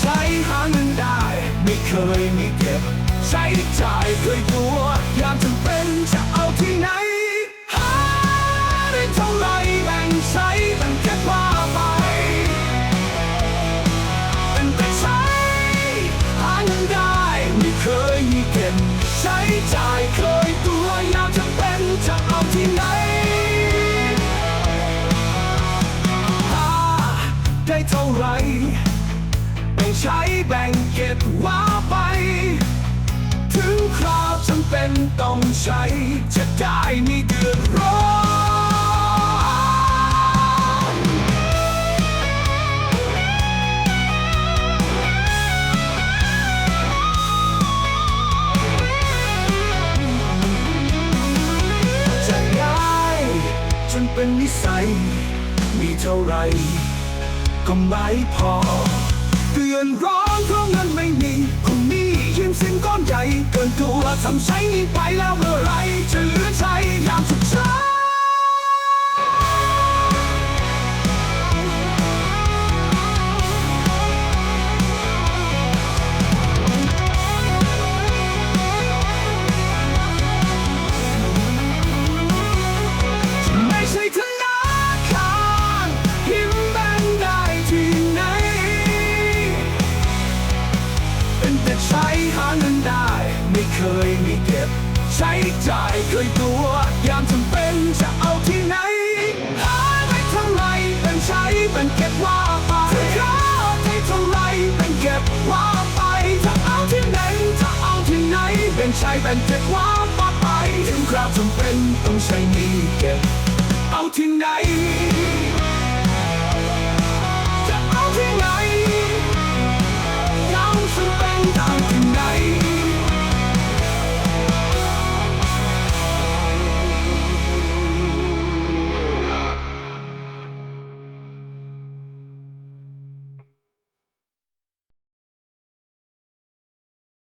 ใช้หาเงินได้ ไม่เคยมีเก็บ ใช้จ่ายเคยตัวยามจำเป็นจะเอาที่ไหน หาได้เท่าไรแบ่งใช้แบ่งเก็บว่าไปเป็นแต่ใช้หาเงินได้ ไม่เคยมีเก็บ ใช้จ่ายเคยตัวยามจำเป็นจะเอาที่ไหนหาได้เท่าไร ใช้แบ่งเก็บว่าไป ถึงคราวจำเป็นต้องใช้จะได้ไม่เดือดร้อนจะง่ายจนเป็นนิสัย มีเท่าไร ก็ไม่พอ เตือนร้องเพราะเงินไม่มีคงมียืมสินก้อนใหญ่ เกินตัวทำใช้นี้ไปแล้วเมื่อไรจะเหลือใช้ยามสุดท้าย เคยมีเก็บ ใช้จ่ายเคยตัวยามจำเป็นจะเอาที่ไหน หาได้เท่าไรเป็นใช้เป็นเก็บว่าไปหาได้เท่าไรเป็นเก็บว่าไปจะเอาที่ไหนจะเอาที่ไหนเป็นใช้เป็นเก็บว่าไปถึงคราวจำเป็นต้องใช้หนี้เก็บ เอาที่ไหน